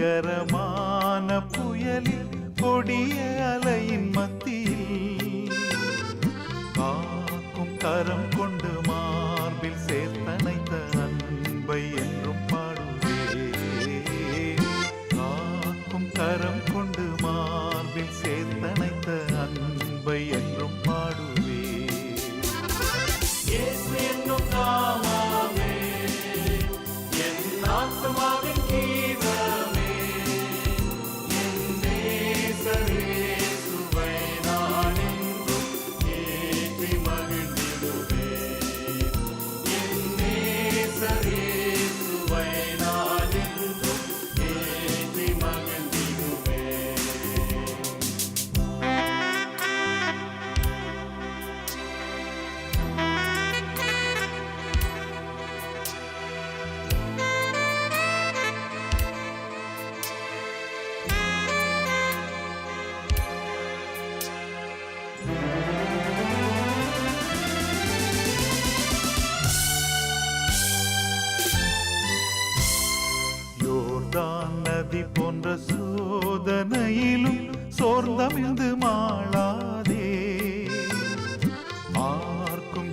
பயங்கரமான புயலில் கொடிய அலையின் மத்தியில் காக்கும் கரம் கொண்டு மார்பில் சேர்த்தனைத்த அன்பை என்றும் பாடுவே காக்கும் கரம் கொண்டு மார்பில் சேர்த்தனைத்த அன்பை என்றும் பாடுவே என்னும் நாமமே என் ஆத்மாவின்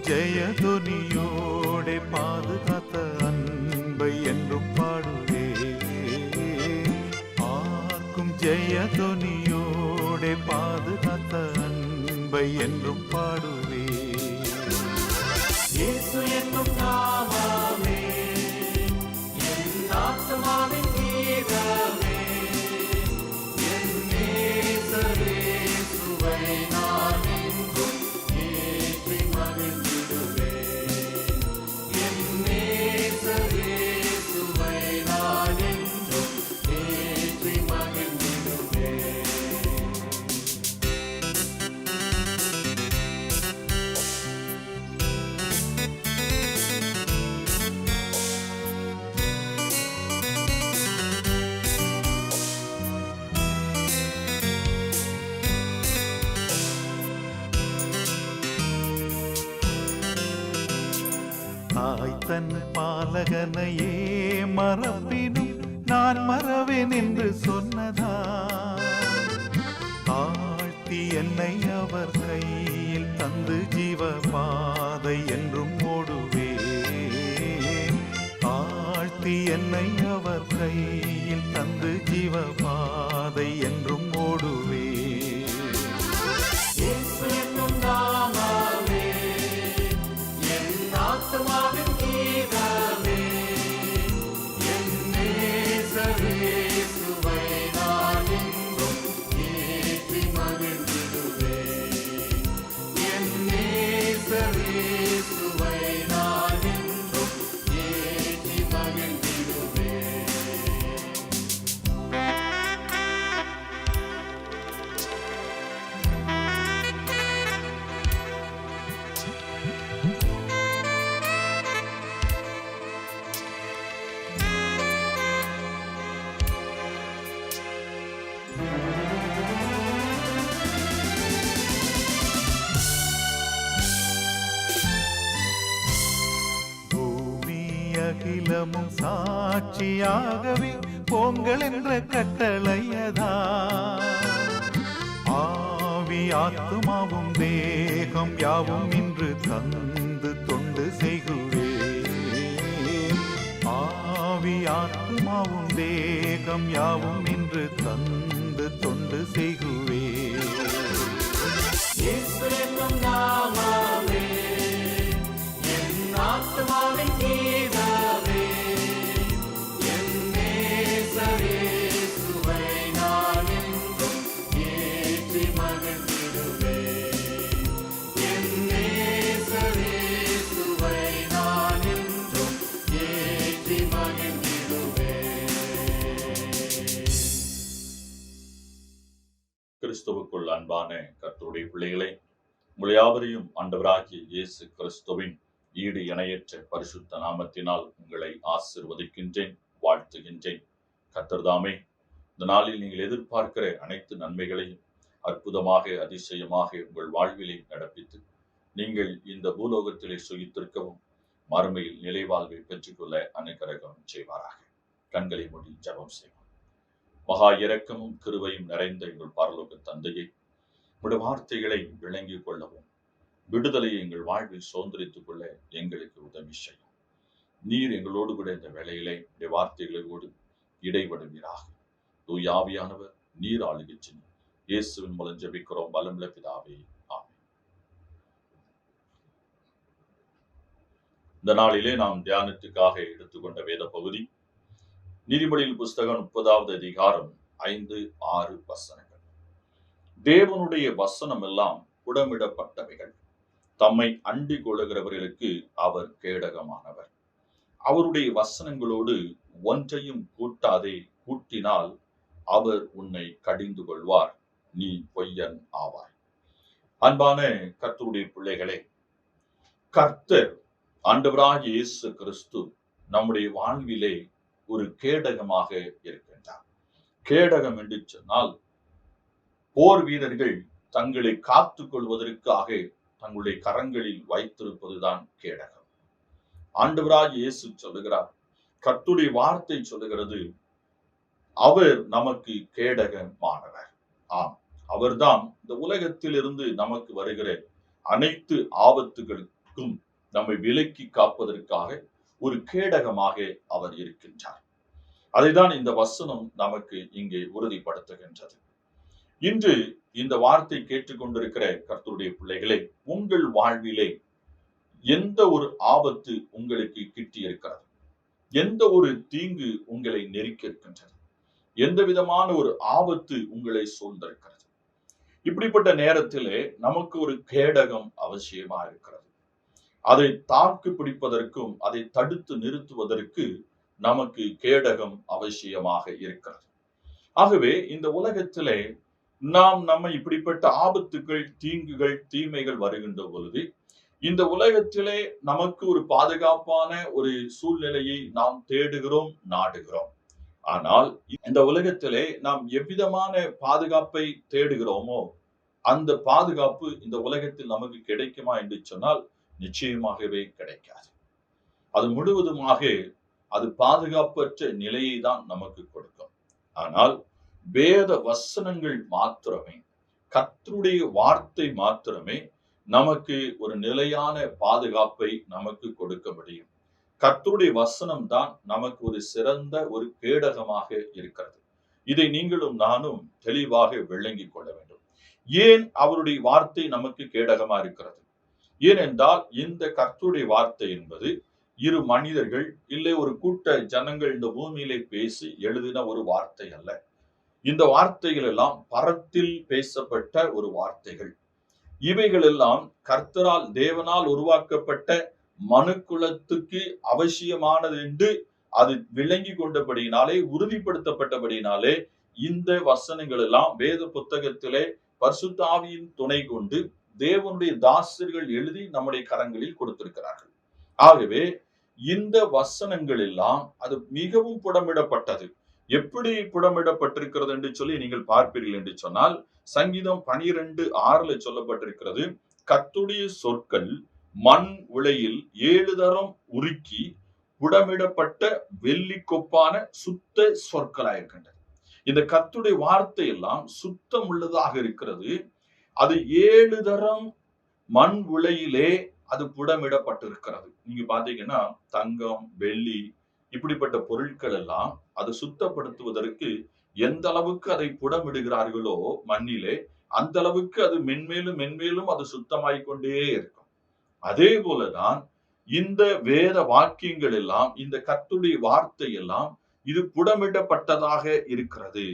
ஜெயதுனியோடே பாதுகாத்த அன்பை என்றும் பாடுவே ஆக்கும் ஜெயதுனியோடே பாதுகாத்த அன்பை என்றும் பாடுவே இயேசு என்னும் நாமமே என் ஆத்மாவின் கீதமே தன் பாலகனையே மறப்பினும் நான் மறவேன் என்று சொன்னதா தாழ்த்தி என்னை அவர் கையில் தந்து ஜீவ பாதை என்றும் ஓடுவே தாழ்த்தி என்னை அவர் கையில் தந்து ஜீவ பாதை என்றும் is ஆகவே பொங்கல் என்ற கட்டளையதா? ஆவி ஆத்துமாவும் தேகம் யாவும் இன்று தந்து தொண்டு செய்குவே. ஆவி ஆத்துமாவும் தேகம் யாவும் கிறிஸ்துவுக்குள் அன்பான கர்த்தருடைய பிள்ளைகளை முழையாவரையும் ஆண்டவராகிய இயேசு கிறிஸ்துவின் ஈடு இணையற்ற பரிசுத்த நாமத்தினால் உங்களை ஆசிர்வதிக்கின்றேன் வாழ்த்துகின்றேன். கத்தர்தாமே இந்த நாளில் நீங்கள் எதிர்பார்க்கிற அனைத்து நன்மைகளையும் அற்புதமாக அதிசயமாக உங்கள் வாழ்விலை நடப்பித்து நீங்கள் இந்த பூலோகத்திலே சுகித்திருக்கவும் மறுமையில் நிலைவாழ்வை பெற்றுக்கொள்ள அனுக்கிரகம் செய்வாராக. கண்களை மூடி ஜெபம் செய்வோம். மகா இரக்கமும் கிருவையும் நிறைந்த எங்கள் பரலோக தந்தையை உடைய வார்த்தைகளை விளங்கிக் கொள்ளவும் விடுதலையை எங்கள் வாழ்வில் சுதந்திரித்துக் கொள்ள எங்களுக்கு உதவி செய்யும். நீர் எங்களோடு கூட இந்த வேலையிலே இந்த வார்த்தைகளோடு இடைபடுவீராக. தூயாவியானவர் நீர் ஆளுகை செய்யும். இயேசுவின் மூலம் ஜபிக்கிறோம். பலமுள்ள பிதாவே. இந்த நாளிலே நாம் தியானத்துக்காக எடுத்துக்கொண்ட வேத பகுதி நீதிபதியின் புஸ்தகம் முப்பதாவது அதிகாரம் ஐந்து ஆறு வசனங்கள். தேவனுடைய வசனம் எல்லாம் புடமிடப்பட்டவைகள் தம்மை அண்டி கொள்ளுகிறவர்களுக்கு அவர் கேடகமானவர். அவருடைய வசனங்களோடு ஒன்றையும் கூட்டாதே கூட்டினால் அவர் உன்னை கடிந்து கொள்வார் நீ பொய்யன் ஆவாய். அன்பான கர்த்தருடைய பிள்ளைகளே கர்த்தர் ஆண்டவராக இயேசு கிறிஸ்து நம்முடைய வாழ்விலே ஒரு கேடகமாக இருக்கின்றார். கேடகம் என்று சொன்னால் போர் வீரர்கள் தங்களை காத்துக் கொள்வதற்காக தங்களுடைய கரங்களில் வைத்திருப்பதுதான் கேடகம். ஆண்டவராஜ் இயேசு சொல்லுகிறார் கத்துடைய வார்த்தை சொல்லுகிறது அவர் நமக்கு கேடகமானவர். ஆம் அவர்தான் இந்த உலகத்திலிருந்து நமக்கு வருகிற அனைத்து ஆபத்துகளுக்கும் நம்மை விலக்கி காப்பதற்காக ஒரு கேடகமாக அவர் இருக்கின்றார். அதைதான் இந்த வசனம் நமக்கு இங்கே உறுதிப்படுத்துகின்றது. இன்று இந்த வார்த்தை கேட்டுக்கொண்டிருக்கிற கர்த்தருடைய பிள்ளைகளே உங்கள் வாழ்விலே எந்த ஒரு ஆபத்து உங்களுக்கு கிட்டி இருக்கிறது எந்த ஒரு தீங்கு உங்களை நெருக்கி இருக்கின்றது எந்த விதமான ஒரு ஆபத்து உங்களை சூழ்ந்திருக்கிறது? இப்படிப்பட்ட நேரத்திலே நமக்கு ஒரு கேடகம் அவசியமா இருக்கிறது. அதை தாக்கு பிடிப்பதற்கும் அதை தடுத்து நிறுத்துவதற்கு நமக்கு கேடகம் அவசியமாக இருக்கிறது. ஆகவே இந்த உலகத்திலே நாம் நம்ம இப்படிப்பட்ட ஆபத்துகள் தீங்குகள் தீமைகள் வருகின்ற பொழுது இந்த உலகத்திலே நமக்கு ஒரு பாதுகாப்பான ஒரு சூழ்நிலையை நாம் தேடுகிறோம் நாடுகிறோம். ஆனால் இந்த உலகத்திலே நாம் எவ்விதமான பாதுகாப்பை தேடுகிறோமோ அந்த பாதுகாப்பு இந்த உலகத்தில் நமக்கு கிடைக்குமா என்று சொன்னால் நிச்சயமாகவே கிடைக்காது. அது முழுவதுமாக அது பாதுகாப்பற்ற நிலையை தான் நமக்கு கொடுக்கும். ஆனால் வேத வசனங்கள் மாத்திரமே கத்தருடைய வார்த்தை மாத்திரமே நமக்கு ஒரு நிலையான பாதுகாப்பை நமக்கு கொடுக்க முடியும். கத்தருடைய வசனம் தான் நமக்கு ஒரு சிறந்த ஒரு கேடகமாக இருக்கிறது. இதை நீங்களும் நானும் தெளிவாக விளங்கிக் கொள்ள வேண்டும். ஏன் அவருடைய வார்த்தை நமக்கு கேடகமா இருக்கிறது? ஏனென்றால் இந்த கர்த்தருடைய வார்த்தை என்பது இரு மனிதர்கள் இல்லை ஒரு கூட்ட ஜனங்கள் இந்த பூமியிலே பேசி எழுதின ஒரு வார்த்தை அல்ல. இந்த வார்த்தைகள் எல்லாம் பரத்தில் பேசப்பட்ட ஒரு வார்த்தைகள். இவைகள் எல்லாம் கர்த்தரால் தேவனால் உருவாக்கப்பட்ட மனுக்குலத்துக்கு அவசியமானது என்று அது விளங்கி கொண்டபடியினாலே உறுதிப்படுத்தப்பட்டபடியினாலே இந்த வசனங்கள் எல்லாம் வேத புத்தகத்திலே பர்சுத்தாவியின் துணை கொண்டு தேவனுடைய தாசர்கள் எழுதி நம்முடைய கரங்களில் கொடுத்திருக்கிறார்கள். ஆகவே இந்த வசனங்கள் எல்லாம் அது மிகவும் புடமிடப்பட்டது. எப்படி புடமிடப்பட்டிருக்கிறது என்று சொல்லி நீங்கள் பார்ப்பீர்கள் என்று சொன்னால் சங்கீதம் பனிரெண்டு ஆறுல சொல்லப்பட்டிருக்கிறது கத்துடைய சொற்கள் மண் உலையில் ஏழு தரம் உருக்கி புடமிடப்பட்ட வெள்ளி கொப்பான சுத்த சொற்களாயிருக்கின்றது இந்த கத்துடைய வார்த்தை எல்லாம் சுத்தம் உள்ளதாக இருக்கிறது. அது ஏழு தரம் மண் உலையிலே அது புடமிடப்பட்டிருக்கிறது. நீங்க பாத்தீங்கன்னா தங்கம் வெள்ளி இப்படிப்பட்ட பொருட்கள் எல்லாம் அது சுத்தப்படுத்துவதற்கு எந்த அளவுக்கு அதை புடமிடுகிறார்களோ மண்ணிலே அந்த அளவுக்கு அது மென்மேலும் மென்மேலும் அது சுத்தமாய் கொண்டே இருக்கும். அதே போலதான் இந்த வேத வாக்கியங்கள் எல்லாம் இந்த கத்துடைய வார்த்தை எல்லாம் இது புடமிடப்பட்டதாக இருக்கிறது.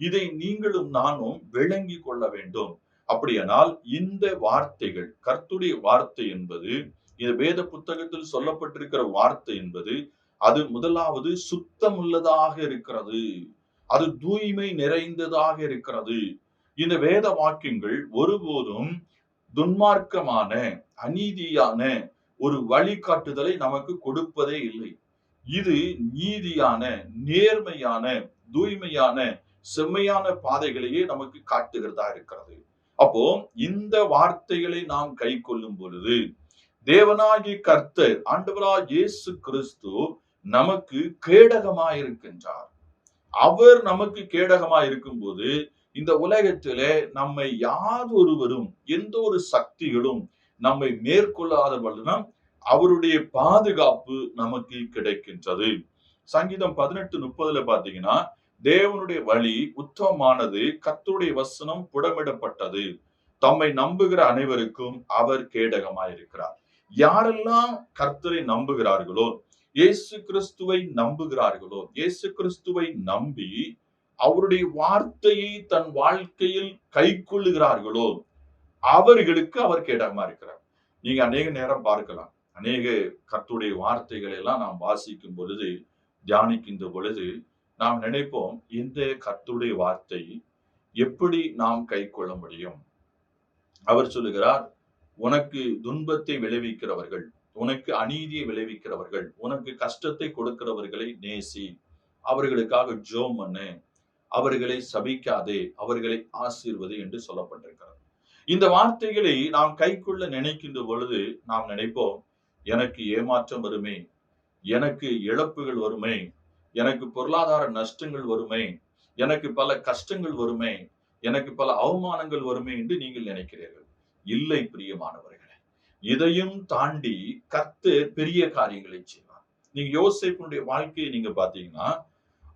இதை நீங்களும் நானும் விளங்கி கொள்ள வேண்டும். அப்படியானால் இந்த வார்த்தைகள் கர்த்துடைய வார்த்தை என்பது இந்த வேத புத்தகத்தில் சொல்லப்பட்டிருக்கிற வார்த்தை என்பது அது முதலாவது சுத்தமுள்ளதாக இருக்கிறது. அது தூய்மை நிறைந்ததாக இருக்கிறது. இந்த வேத வாக்கியங்கள் ஒருபோதும் துன்மார்க்கமான அநீதியான ஒரு வழிகாட்டுதலை நமக்கு கொடுப்பதே இல்லை. இது நீதியான நேர்மையான தூய்மையான செம்மையான பாதைகளையே நமக்கு காட்டுகிறதா இருக்கிறது. அப்போ இந்த வார்த்தைகளை நாம் கை கொள்ளும் பொழுது தேவனாகி கர்த்தர் ஆண்டவரா இயேசு கிறிஸ்து நமக்கு கேடகமாயிருக்கின்றார். அவர் நமக்கு கேடகமா இருக்கும்போது இந்த உலகத்திலே நம்மை யாதொருவரும் எந்த ஒரு சக்திகளும் நம்மை மேற்கொள்ளாத அவருடைய பாதுகாப்பு நமக்கு கிடைக்கின்றது. சங்கீதம் பதினெட்டு முப்பதுல பாத்தீங்கன்னா தேவனுடைய வழி உத்தமமானது கத்துடைய வசனம் புடமிடப்பட்டது. தம்மை நம்புகிற அனைவருக்கும் அவர் கேடகமாயிருக்கிறார். யாரெல்லாம் கர்த்தரை நம்புகிறார்களோ இயேசு கிறிஸ்துவை நம்புகிறார்களோ இயேசு கிறிஸ்துவை நம்பி அவருடைய வார்த்தையை தன் வாழ்க்கையில் கை கொள்ளுகிறார்களோ அவர்களுக்கு அவர் கேடகமா இருக்கிறார் நீங்க அநேக நேரம் பார்க்கலாம். அநேக கத்துடைய வார்த்தைகளை எல்லாம் நாம் வாசிக்கும் பொழுது தியானிக்கின்ற பொழுது நாம் நினைப்போம் இந்த கர்த்தருடைய வார்த்தை எப்படி நாம் கை கொள்ள முடியும்? அவர் சொல்லுகிறார் உனக்கு துன்பத்தை விளைவிக்கிறவர்கள் உனக்கு அநீதியை விளைவிக்கிறவர்கள் உனக்கு கஷ்டத்தை கொடுக்கிறவர்களை நேசி அவர்களுக்காக ஜோம் பண்ணு அவர்களை சபிக்காதே அவர்களை ஆசீர்வது என்று சொல்லப்பட்டிருக்கிறது. இந்த வார்த்தைகளை நாம் கைக்குள்ள நினைக்கின்ற பொழுது நாம் நினைப்போம் எனக்கு ஏமாற்றம் வருமே எனக்கு இழப்புகள் வருமே எனக்கு பொருளாதார நஷ்டங்கள் வருமே எனக்கு பல கஷ்டங்கள் வருமே எனக்கு பல அவமானங்கள் வருமே என்று நீங்கள் நினைக்கிறீர்கள். இல்லை பிரியமானவர்களே இதையும் தாண்டி கத்து பெரிய காரியங்களை செய்வார். நீங்க யோசிப்புடைய வாழ்க்கையை நீங்க பாத்தீங்கன்னா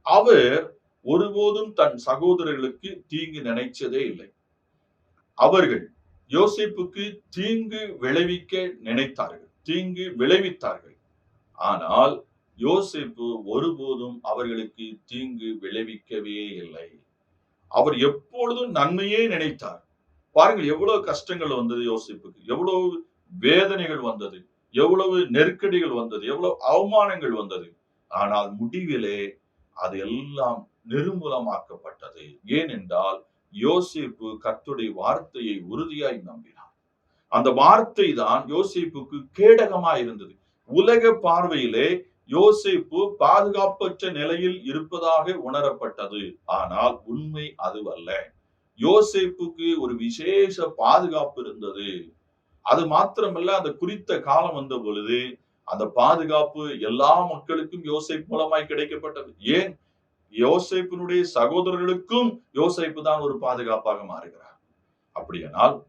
அவர் ஒருபோதும் தன் சகோதரர்களுக்கு தீங்கு நினைச்சதே இல்லை. அவர்கள் யோசிப்புக்கு தீங்கு விளைவிக்க நினைத்தார்கள் தீங்கு விளைவித்தார்கள். ஆனால் யோசிப்பு ஒருபோதும் அவர்களுக்கு தீங்கு விளைவிக்கவே இல்லை. அவர் எப்பொழுதும் நன்மையே நினைத்தார். பாருங்கள் எவ்வளவு கஷ்டங்கள் வந்தது யோசிப்புக்கு. எவ்வளவு வேதனைகள் வந்தது. எவ்வளவு நெருக்கடிகள் வந்தது. எவ்வளவு அவமானங்கள் வந்தது. ஆனால் முடிவிலே அது எல்லாம் நிர்மூலமாக்கப்பட்டது. ஏனென்றால் யோசிப்பு கர்த்துடைய வார்த்தையை உறுதியாய் நம்பினார். அந்த வார்த்தை தான் யோசிப்புக்கு கேடகமாய் இருந்தது. உலக பார்வையிலே யோசிப்பு பாதுகாப்பற்ற நிலையில் இருப்பதாக உணரப்பட்டது. ஆனால் உண்மை அதுவல்ல. யோசிப்புக்கு ஒரு விசேஷ பாதுகாப்பு இருந்தது. அது மாத்திரமல்ல அந்த குறித்த காலம் வந்த பொழுது அந்த பாதுகாப்பு எல்லா மக்களுக்கும் யோசிப்பு மூலமாய் கிடைக்கப்பட்டது. ஏன்? யோசேப்பினுடைய சகோதரர்களுக்கும் யோசிப்பு தான் ஒரு பாதுகாப்பாக மாறுகிறார். அப்படியானால்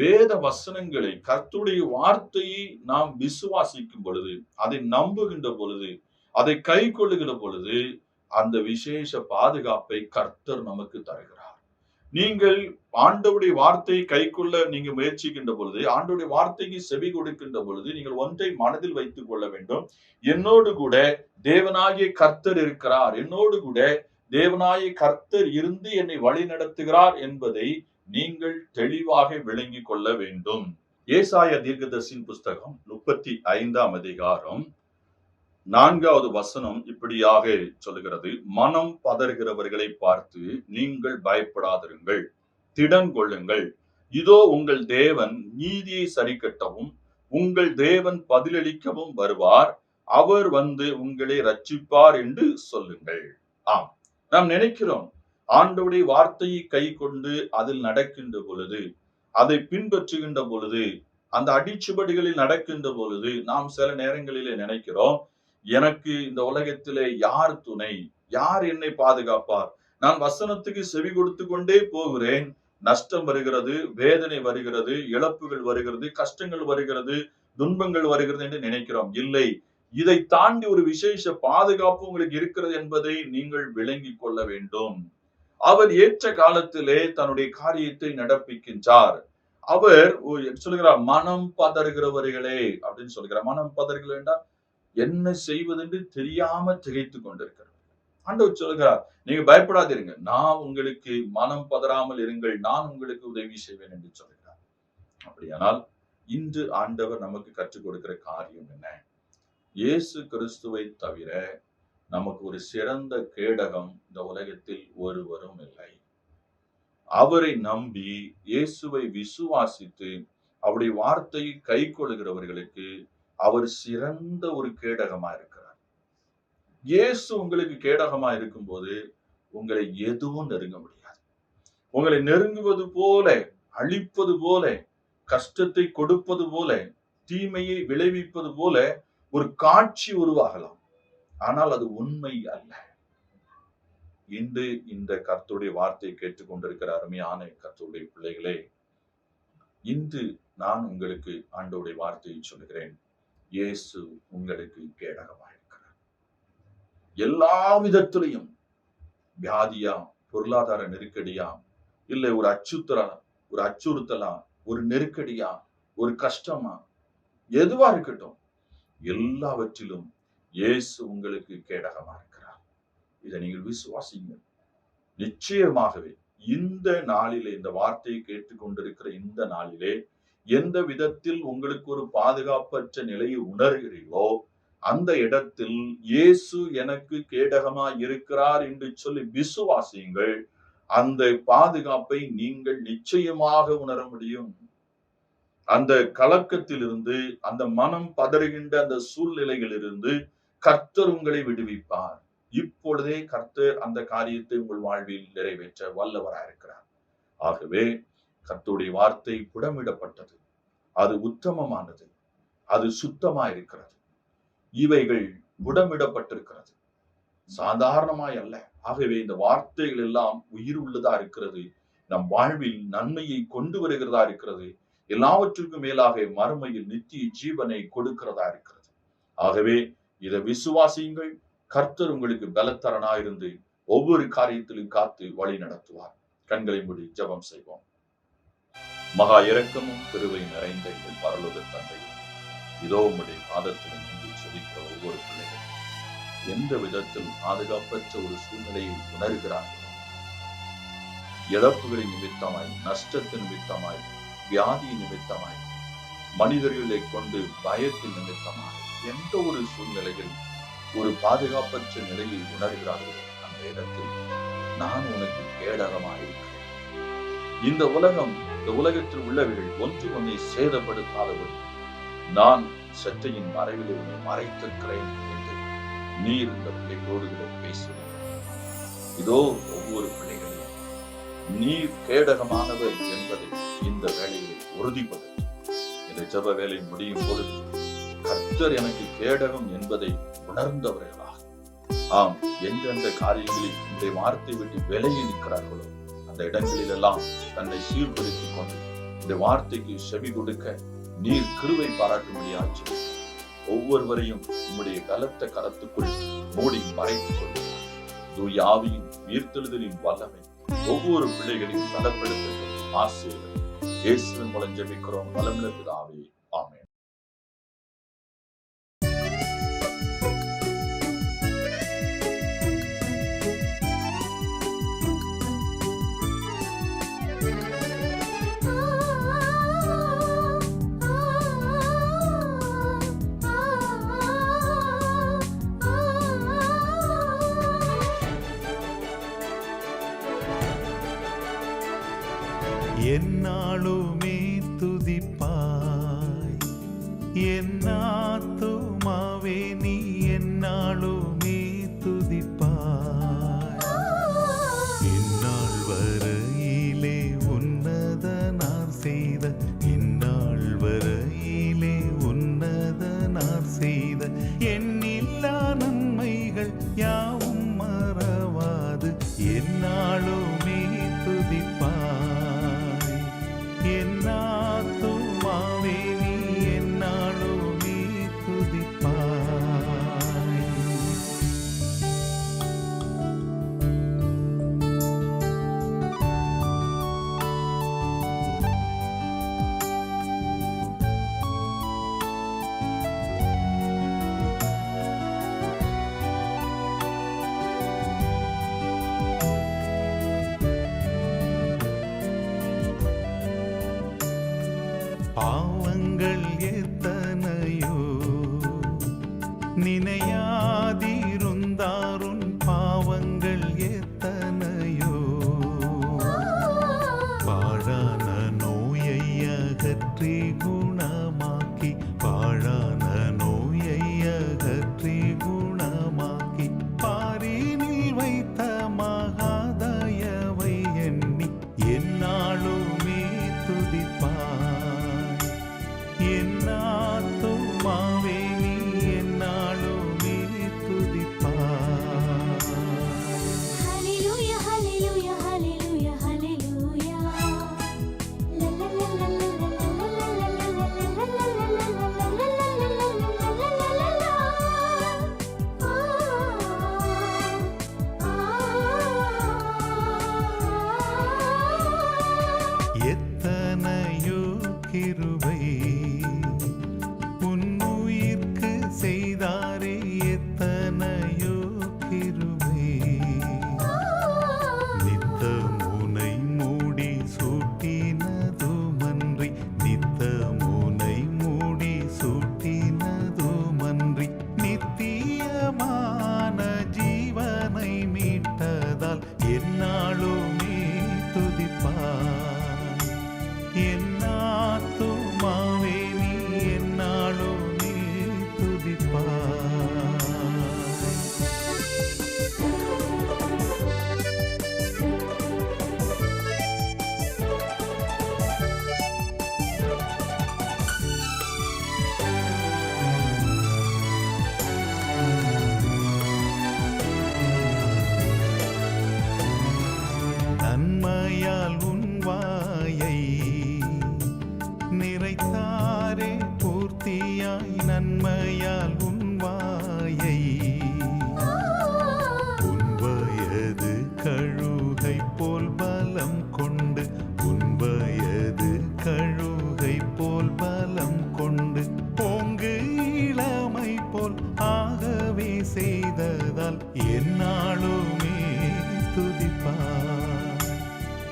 வேத வசனங்களை கர்த்துடைய வார்த்தையை நாம் விசுவாசிக்கும் பொழுது அதை நம்புகின்ற பொழுது அதை கை கொள்ளுகிற பொழுது அந்த விசேஷ பாதுகாப்பை கர்த்தர் நமக்கு தருகிறார். நீங்கள் ஆண்டவுடைய வார்த்தையை கை கொள்ள நீங்க முயற்சிக்கின்ற பொழுது ஆண்டவுடைய வார்த்தைக்கு செவி கொடுக்கின்ற பொழுது நீங்கள் ஒன்றை மனதில் வைத்துக் கொள்ள வேண்டும். என்னோடு கூட தேவனாகிய கர்த்தர் இருக்கிறார். என்னோடு கூட தேவனாகிய கர்த்தர் இருந்து என்னை வழி நடத்துகிறார் என்பதை நீங்கள் தெளிவாக விளங்கிக் கொள்ள வேண்டும். ஏசாய தீர்க்கதர்சின் புஸ்தகம் முப்பத்தி ஐந்தாம் அதிகாரம் நான்காவது வசனம் இப்படியாக சொல்லுகிறது. மனம் பதறுகிறவர்களை பார்த்து நீங்கள் பயப்படாதிருங்கள் திடன் கொள்ளுங்கள். இதோ உங்கள் தேவன் நீதியை சரிக்கட்டவும் உங்கள் தேவன் பதிலளிக்கவும் வருவார். அவர் வந்து உங்களை ரட்சிப்பார் என்று சொல்லுங்கள். ஆம் நாம் நினைக்கிறோம் ஆண்டவுடைய வார்த்தையை கை கொண்டு அதில் நடக்கின்ற பொழுது அதை பின்பற்றுகின்ற பொழுது அந்த அடிச்சுபடிகளில் நடக்கின்ற பொழுது நாம் சில நேரங்களிலே நினைக்கிறோம் எனக்கு இந்த உலகத்திலே யார் துணை? யார் என்னை பாதுகாப்பார்? நான் வசனத்துக்கு செவி கொடுத்து கொண்டே போகிறேன். நஷ்டம் வருகிறது வேதனை வருகிறது இழப்புகள் வருகிறது கஷ்டங்கள் வருகிறது துன்பங்கள் வருகிறது என்று நினைக்கிறோம். இல்லை இதை தாண்டி ஒரு விசேஷ பாதுகாப்பு உங்களுக்கு இருக்கிறது என்பதை நீங்கள் விளங்கிக் கொள்ள வேண்டும். அவர் ஏற்ற காலத்திலே தன்னுடைய காரியத்தை நடப்பிக்கின்றார். அவர் சொல்கிறார் மனம் பதறுகிறவர்களே அப்படின்னு சொல்லுகிறார். மனம் பதறுகிறா என்ன செய்வதென்று தெரியாம திகைத்து கொண்டிருக்கிறார் ஆண்டவர் சொல்கிறார் நீங்க பயப்படாதீருங்க. நான் உங்களுக்கு மனம் பதறாமல் இருங்கள். நான் உங்களுக்கு உதவி செய்வேன் என்று சொல்கிறார் அப்படியானால் இன்று ஆண்டவர் நமக்கு கற்றுக் கொடுக்கிற காரியம் என்ன? இயேசு கிறிஸ்துவை தவிர நமக்கு ஒரு சிறந்த கேடகம் இந்த உலகத்தில் ஒருவரும் இல்லை. அவரை நம்பி இயேசுவை விசுவாசித்து அவருடைய வார்த்தையை கை கொள்கிறவர்களுக்கு அவர் சிறந்த ஒரு கேடகமா இருக்கிறார். இயேசு உங்களுக்கு கேடகமா இருக்கும்போது உங்களை எதுவும் நெருங்க முடியாது. உங்களை நெருங்குவது போல அழிப்பது போல கஷ்டத்தை கொடுப்பது போல தீமையை விளைவிப்பது போல ஒரு காட்சி உருவாகலாம். ஆனால் அது உண்மை அல்ல. இன்று இந்த கர்த்தருடைய வார்த்தையை கேட்டுக்கொண்டிருக்கிற அருமையான கர்த்தருடைய பிள்ளைகளே இன்று நான் உங்களுக்கு ஆண்டோடைய வார்த்தையை சொல்கிறேன் இயேசு உங்களுக்கு கேடகமாயிருக்கிறார். எல்லா விதத்திலையும் வியாதியா பொருளாதார நெருக்கடியா இல்லை ஒரு அச்சுறுத்தலா ஒரு அச்சுறுத்தலா ஒரு நெருக்கடியா ஒரு கஷ்டமா எதுவா இருக்கட்டும் எல்லாவற்றிலும் இயேசு உங்களுக்கு கேடகமா இருக்கிறார் இதை நீங்கள் விசுவாசிங்க நிச்சயமாகவே இந்த நாளிலே இந்த வார்த்தையை கேட்டுக்கொண்டிருக்கிற இந்த நாளிலே எந்த விதத்தில் உங்களுக்கு ஒரு பாதுகாப்பற்ற நிலையை உணர்கிறீர்களோ அந்த இடத்தில் இயேசு எனக்கு கேடகமா இருக்கிறார் என்று சொல்லி விசுவாசியுங்கள். அந்த பாதுகாப்பை நீங்கள் நிச்சயமாக உணர முடியும். அந்த கலக்கத்திலிருந்து அந்த மனம் பதறுகின்ற அந்த சூழ்நிலைகளிலிருந்து கர்த்தர் உங்களை விடுவிப்பார். இப்பொழுதே கர்த்தர் அந்த காரியத்தை உங்கள் வாழ்வில் நிறைவேற்ற வல்லவராயிருக்கிறார் ஆகவே கர்த்தருடைய வார்த்தை புடமிடப்பட்டது. அது உத்தமமானது. அது சுத்தமா இருக்கிறது இவைகள் புடமிடப்பட்டிருக்கிறது. சாதாரணமாய் அல்ல. ஆகவே இந்த வார்த்தைகள் எல்லாம் உயிர் உள்ளதா இருக்கிறது. நம் வாழ்வில் நன்மையை கொண்டு வருகிறதா இருக்கிறது. எல்லாவற்றுக்கும் மேலாக மறுமையில் நித்திய ஜீவனை கொடுக்கிறதா இருக்கிறது. ஆகவே இதை விசுவாசியுங்கள். கர்த்தர் உங்களுக்கு பலத்தரனாயிருந்து ஒவ்வொரு காரியத்திலும் காத்து வழி நடத்துவார். கண்களை மூடி ஜெபம் செய்வோம். மகா இரக்கமும் திருவை நிறைந்த எங்கள் பரலோக தந்தை இதோ உடைய பாதத்தில் நின்று சொல்லிக்கிற ஒவ்வொரு பிள்ளைகள் எந்த விதத்தில் பாதுகாப்பற்ற ஒரு சூழ்நிலையை உணர்கிறார்கள் இழப்புகளின் நிமித்தமாய் நஷ்டத்தின் நிமித்தமாய் வியாதி நிமித்தமாய் மனிதர்களை கொண்டு பயத்தின் நிமித்தமாய் எந்த ஒரு சூழ்நிலையில் ஒரு பாதுகாப்பற்ற நிலையை உணர்கிறார்களோ அந்த இடத்தில் நான் உனக்கு கேடகமாக இருக்கிறேன். இந்த உலகம் இந்த உலகத்தில் உள்ளவர்கள் ஒன்று ஒன்றை சேதப்படுத்தாதபடி நான் சற்றையின் மறைவில் உன்னை மறைத்திருக்கிறேன் என்று நீர் இந்த பிள்ளைகளோடு பேசுகிறேன் இதோ ஒவ்வொரு பிள்ளைகளையும் நீர் கேடகமானவர் என்பதை இந்த வேலையை உறுதிப்படுத்தும். இந்த ஜப வேலை முடியும் பொழுது கர்த்தர் எனக்கு கேடகம் என்பதை உணர்ந்தவர்களாக. ஆம் எந்தெந்த காரியங்களில் இன்றைய வார்த்தை விட்டு விலகி நிற்கிறார்களோ அந்த இடங்களிலெல்லாம் தன்னை சீர்படுத்திக் கொண்டு இந்த வார்த்தைக்கு செவி கொடுக்க நீர் கிருவை பாராட்டும்படியாச்சு. ஒவ்வொருவரையும் உம்முடைய கலத்த கரத்துக்குள் மூடி மறைத்துக் கொள்ளும் தூயாவியின் உயிர்த்தெழுதலின் வல்லமை ஒவ்வொரு பிள்ளைகளையும் பலப்படுத்தட்டும் ஆசிரியர் இயேசுவின் மூலம் ஜெபிக்கிறோம். வளமுள்ள பிதாவே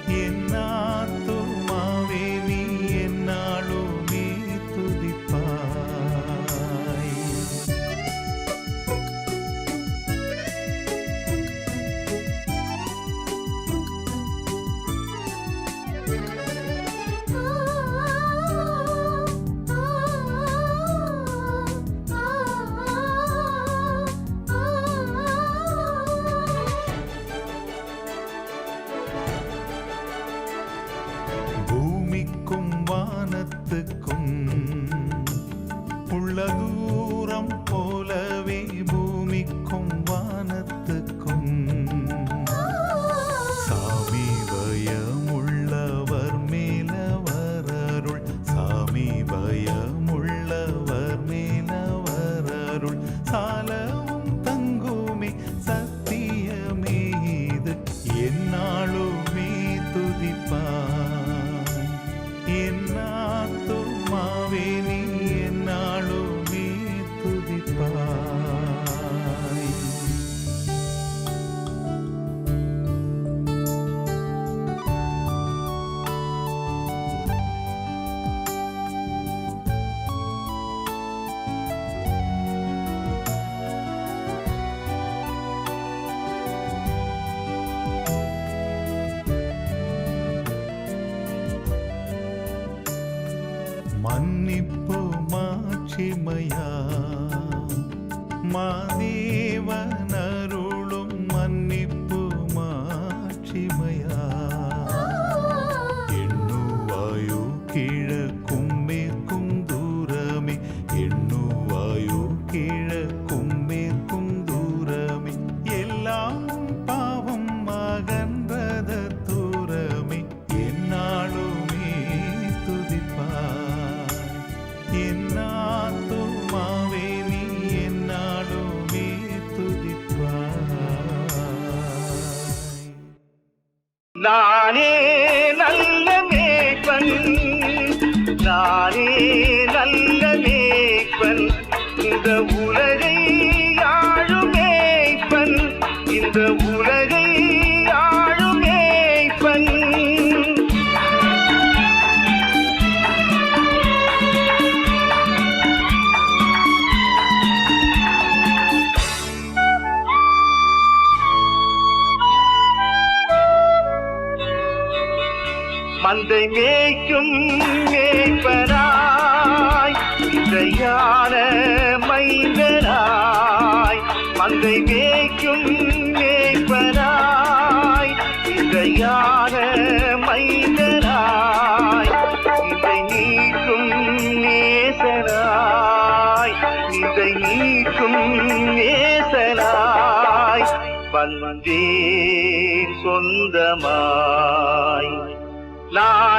in சால அந்தை மேய்க்கும் மேய்ப்பராய் இசையான மைந்தராய். மந்தை மேய்க்கும் மேய்ப்பராய் இசையான மைந்தராய். இதை நீக்கும் நேசராய் இதை நீக்கும் நேசராய். வந்தே சொந்தமா நான்